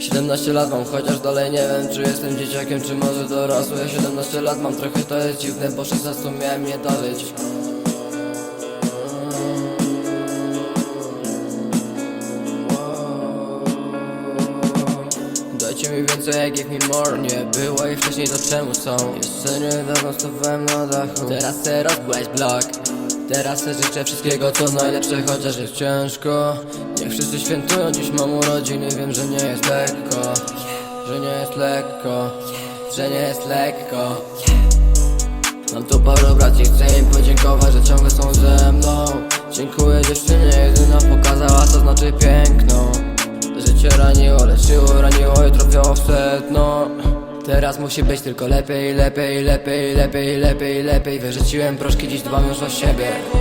17 lat mam, chociaż dalej nie wiem czy jestem dzieciakiem, czy może dorosły. 17 lat mam, trochę to jest dziwne, bo 16 miałem nie dożyć Dajcie mi więcej, give me more Nie było i wcześniej to czemu są? Jeszcze niedawno stawałem na dachu. Teraz chcę rozbłać blok. Teraz chcę życzę wszystkiego co najlepsze Chociaż jest ciężko. Niech wszyscy świętują, dziś mam urodziny Wiem, że nie jest lekko. Że nie jest lekko. Że nie jest lekko. Mam tu paru braci, chcę im podziękować, że ciągle są ze mną. Dziękuję dziewczynie, jedyna pokazała co znaczy leczyło, w sedno Teraz musi być tylko lepiej, lepiej, lepiej, lepiej, lepiej, lepiej. Wyrzuciłem proszki, dziś dbam już o siebie